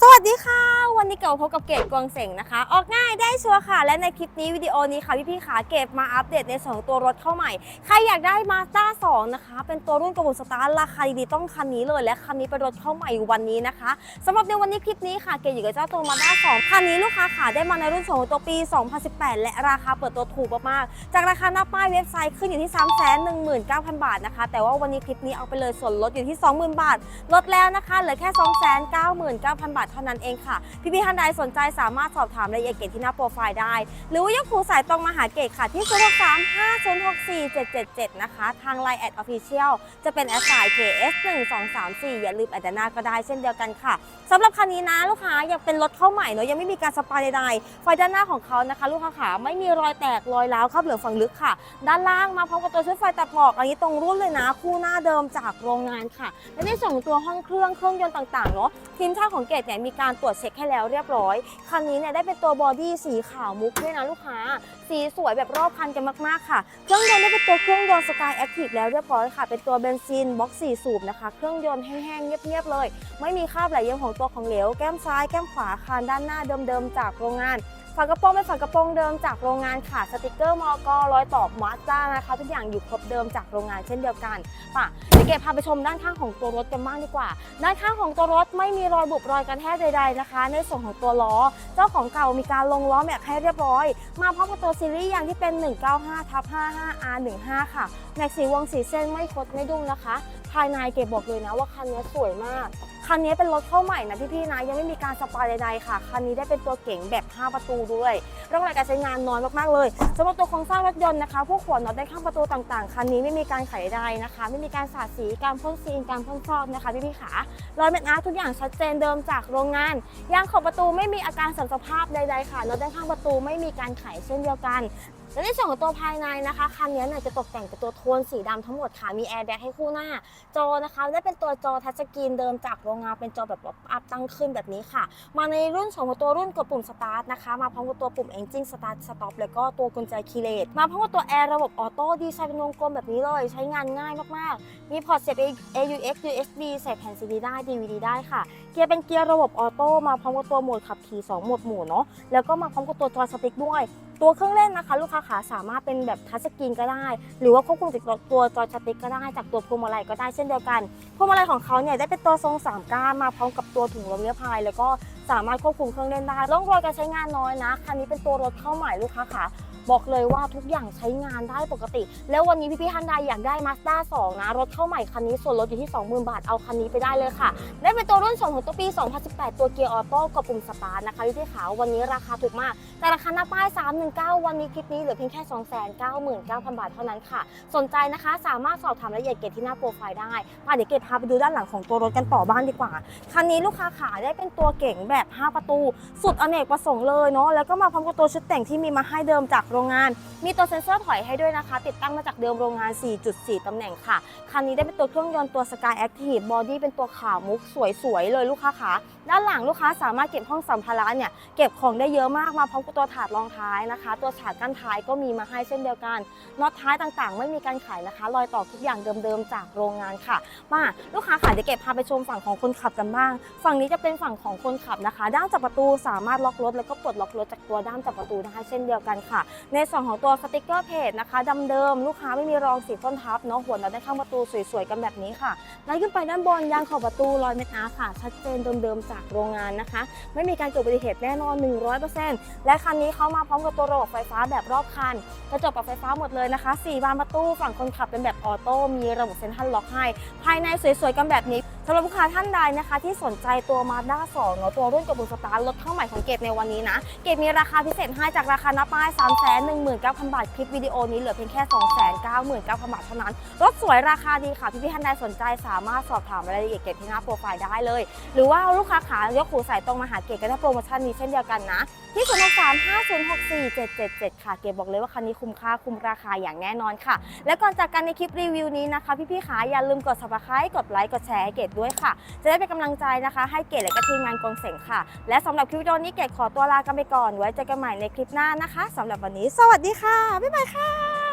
สวัสดีค่ะ วันนี้เก่าพบกับเกดกวงเสงนะคะ ออกง่ายได้ชัวร์ค่ะ และในคลิปนี้วิดีโอนี้ค่ะพี่ๆขาเก็บมาอัปเดตในส่วนของตัวรถเข้าใหม่ ใครอยากได้มาสด้า2นะคะ เป็นตัวรุ่นกระบะสตาร์ราคาดีๆต้องคันนี้เลย และคันนี้เป็นรถเข้าใหม่วันนี้นะคะสำหรับในวันนี้คลิปนี้ค่ะเกดอยู่กับเจ้าตัวมาด้า2คันนี้ลูกค้าขาได้มาในรุ่นส่งตัวปี 2018 และราคาเปิดตัวถูกมากๆจากราคาหน้าป้ายเว็บไซต์ขึ้นอยู่ที่ 319,000 บาทนะคะ แต่ว่าวันนี้คลิปนี้เอาไปเลยส่วนลดอยู่ที่ 20,000 บาทลดแล้วนะคะเหลือแค่ 299,000 บาทเท่านั้นเองค่ะพี่พี่ๆท่านใดสนใจสามารถสอบถามรายละเอียดเกตที่หน้าโปรไฟล์ได้ หรือว่ายกหูสายตรงมาหาเกตค่ะที่ 0 6 3 5 0 6 4 7 7 7 นะคะ ทาง Line แอดออฟฟิเชียลจะเป็นแอดสาย KS 1 2 3 4 อย่าลืมแอดนหน้าก็ได้เช่นเดียวกันค่ะสำหรับคันนี้นะลูกค้ายังเป็นรถเข้าใหม่เนอะยังไม่มีการสปาใดๆไฟด้านหน้าของเขานะคะ ลูกค้าขาไม่มีรอยแตกรอยร้าวครับเหลืองฝั่งลึกค่ะ ด้านล่างมาพร้อมกับตัวชุดไฟตัดหมอกอันนี้ตรงรุ่นเลยนะ คู่หน้าเดิมจากโรงงานค่ะและในส่วนของตัวห้องเครื่องเครื่องยนต์ต่างๆเนาะทีมช่างของเกตเนี่ยมีการตรวจเช็คให้แล้วเรียบร้อย คันนี้เนี่ยได้เป็นตัวบอดี้สีขาวมุกด้วยนะลูกค้า สีสวยแบบรอบคันกันมากๆค่ะ เครื่องยนต์ได้เป็นตัวเครื่องยนต์สกายแอคทีฟแล้วเรียบร้อยค่ะ เป็นตัวเบนซินบ็อก4สูบนะคะ เครื่องยนต์แห้งๆเงียบๆเลย ไม่มีคราบไหลเยิ้มของตัวของเหลว แก้มซ้ายแก้มขวาคานด้านหน้าเดิมๆจากโรงงาน ฝากระโปรงเป็นฝากระโปรงเดิมจากโรงงานค่ะสติกเกอร์มอกรอยต่อมาสด้านะคะทุกอย่างอยู่ครบเดิมจากโรงงานเช่นเดียวกันป่ะเดี๋ยวเกพาไปชมด้านข้างของตัวรถกันบ้างดีกว่า ด้านข้างของตัวรถไม่มีรอยบุบรอยกระแทกใด ๆนะคะ ในส่วนของตัวล้อ เจ้าของเก่ามีการลงล้อแม็กให้เรียบร้อย มาพร้อมกับตัวซีรีส์ยางที่เป็น 195ทับ 55 R15 ค่ะแม็กสีวงสีเส้นไม่คดไม่ดุ้งนะคะ ภายในเก็บบอกเลยนะว่าคันนี้สวยมาก คันนี้เป็นรถเข้าใหม่นะพี่ๆนะยังไม่มีการสปาใดๆค่ะ คันนี้ได้เป็นตัวเก๋งแบบ 5 ประตูด้วยร่องรอยการใช้งานน้อยมากๆเลยสำหรับตัวโครงสร้างรถยนต์นะคะ พวกขวดน็อตได้ข้างประตูต่างๆ คันนี้ไม่มีการไขใดนะคะ ไม่มีการสาดสีการพ่นซีนการพ่นฟอกนะคะพี่ๆขารอยแม็กอาร์ทุกอย่างชัดเจนเดิมจากโรงงานยางขอบประตูไม่มีอาการสื่อมสภาพใดๆค่ะน็อตด้านข้างประตูไม่มีการไขเช่นเดียวกัน และในส่วนของตัวภายในนะคะคันนี้เนี่ยจะตกแต่งเป็นตัวโทนสีดำทั้งหมดค่ะ มีแอร์แบ็กให้คู่หน้า จอนะคะได้เป็นตัวจอทัชสกรีนเดิมจากโรงงานเป็นจอแบบอัพตั้งขึ้นแบบนี้ค่ะ มาในรุ่นของตัวรุ่นกับปุ่มสตาร์ทนะคะ มาพร้อมกับตัวปุ่ม Engine Start Stop แล้วก็ตัวกุญแจคีย์เลสมาพร้อมกับตัวแอร์ระบบออโต้ดีไซน์เป็นวงกลมแบบนี้เลยใช้งานง่ายมากๆ มีพอร์ตเสียบ AUX USB ใส่แผ่น CD ได้ DVD ได้ค่ะ เกียร์เป็นเกียร์ระบบออโต้มาพร้อมกับตัวโหมดขับขี่2โหมดหมู่เนาะแล้วก็มาพร้อมกับตัวจอยสติ๊กด้วย ตัวเครื่องเล่นนะคะ ลูกค้าขาสามารถเป็นแบบทัชสกรีนก็ได้ หรือว่าควบคุมจากตัวจอยสติ๊กก็ได้จากตัวพวงมาลัยก็ได้เช่นเดียวกันพวงมาลัยของเขาเนี่ยได้เป็นตัวทรงสามก้านมาพร้อมกับตัวถุงลมนิรภัยแล้วก็สามารถควบคุมเครื่องเล่นได้ร่องรอยการใช้งานน้อยนะคันนี้เป็นตัวรถเข้าใหม่ลูกค้าขา บอกเลยว่าทุกอย่างใช้งานได้ปกติ แล้ววันนี้พี่ๆท่านใดอยากได้ Mazda 2นะ รถเข้าใหม่คันนี้ส่วนลดอยู่ที่ 20,000 บาท เอาคันนี้ไปได้เลยค่ะ ได้เป็นตัวรุ่นส่งของตัวปี 2018 ตัวเกียร์ออโต้กับปุ่มสตาร์ทนะคะพี่ๆขาววันนี้ราคาถูกมากแต่ราคาหน้าป้าย 319 วันนี้คลิปนี้เหลือเพียงแค่ 299,000 บาทเท่านั้นค่ะ สนใจนะคะสามารถสอบถามรายละเอียดเกตที่หน้าโปรไฟล์ได้มาเดี๋ยวเกตพาไปดูด้านหลังของตัวรถกันต่อบ้านดีกว่า คันนี้ลูกค้าขาได้เป็นตัวเก๋งแบบ 5 ประตู สุดอเนกประสงค์เลยเนาะแล้วก็มาพร้อมกับตัวชุดแต่งที่มีมาให้เดิมจากโรงงาน มีตัวเซ็นเซอร์ถอยให้ด้วยนะคะ ติดตั้งมาจากเดิมโรงงาน 4.4 ตำแหน่งค่ะ คันนี้ได้เป็นตัวเครื่องยนต์ตัว Sky Active Body เป็นตัวขาวมุกสวยๆ เลยลูกค้าขาด้านหลังลูกค้าสามารถเก็บห้องสัมภาระเนี่ยเก็บของได้เยอะมากมาพร้อมกับตัวถาดรองท้ายนะคะ ตัวฉากกั้นท้ายก็มีมาให้เช่นเดียวกันน็อตท้ายต่างๆ ไม่มีการไขนะคะ รอยต่อทุกอย่างเดิมๆจากโรงงานค่ะ มาลูกค้าค่ะเดี๋ยวเก็บพาไปชมฝั่งของคนขับกันบ้าง ฝั่งนี้จะเป็นฝั่งของคนขับนะคะ ด้านจับประตูสามารถล็อกรถแล้วก็ปลดล็อกรถจากตัวด้านจับประตูได้เช่นเดียวกันค่ะในส่วนของตัวสติกเกอร์เพจนะคะดำเดิมลูกค้าไม่มีรองสีต้นทับเนาะหัวเราได้ข้างประตูสวยๆกันแบบนี้ค่ะไล่ขึ้นไปด้านบนยางขอบประตูรอยเม็ดอาร์ค่ะ ชัดเจนเดิมๆจากโรงงานนะคะ ไม่มีการเกิดอุบัติเหตุแน่นอน 100%และคันนี้เขามาพร้อมกับตัวระบบไฟฟ้าแบบรอบคันกระจกปรับไฟฟ้าหมดเลยนะคะ4บานประตูฝั่งคนขับเป็นแบบออโต้มีระบบเซ็นทรัลล็อกให้ภายในสวยๆกันแบบนี้สำหรับลูกค้าท่านใดนะคะ ที่สนใจตัว Mazda 2เนาะตัวรุ่นกระบุสตาร์รถเข้าใหม่ของเกตในวันนี้นะ เกตมีราคาพิเศษให้จากราคาหน้าป้าย 3 1 9 0 0 0 บาท คลิปวิดีโอนี้เหลือเพียงแค่ 299,000 บาทเท่านั้น รถสวยราคาดีค่ะ พี่ๆท่านใดสนใจสามารถสอบถามรายละเอียดเกตที่หน้าโปรไฟล์ได้เลย หรือว่าลูกค้าขายกหูสายตรงมาหาเกตก็ได้โปรโมชั่นนี้เช่นเดียวกันนะ ที่0 6 3 5 0 6 4 7 7 7 ค่ะเกดบอกเลยว่าคันนี้คุ้มค่าคุ้มราคาอย่างแน่นอนค่ะ และก่อนจากกันในคลิปรีวิวนี้นะคะ พี่ๆขาอย่าลืมกด subscribe กดไลค์กดแชร์ให้เกดด้วยค่ะ จะได้เป็นกำลังใจนะคะ ให้เกดและก็ทีมงานกองเสงค่ะ และสำหรับคลิปวิดีโอนี้เกดขอตัวลากันไปก่อน ไว้เจอกันใหม่ในคลิปหน้านะคะสำหรับวันนี้ สวัสดีค่ะบ๊ายบายค่ะ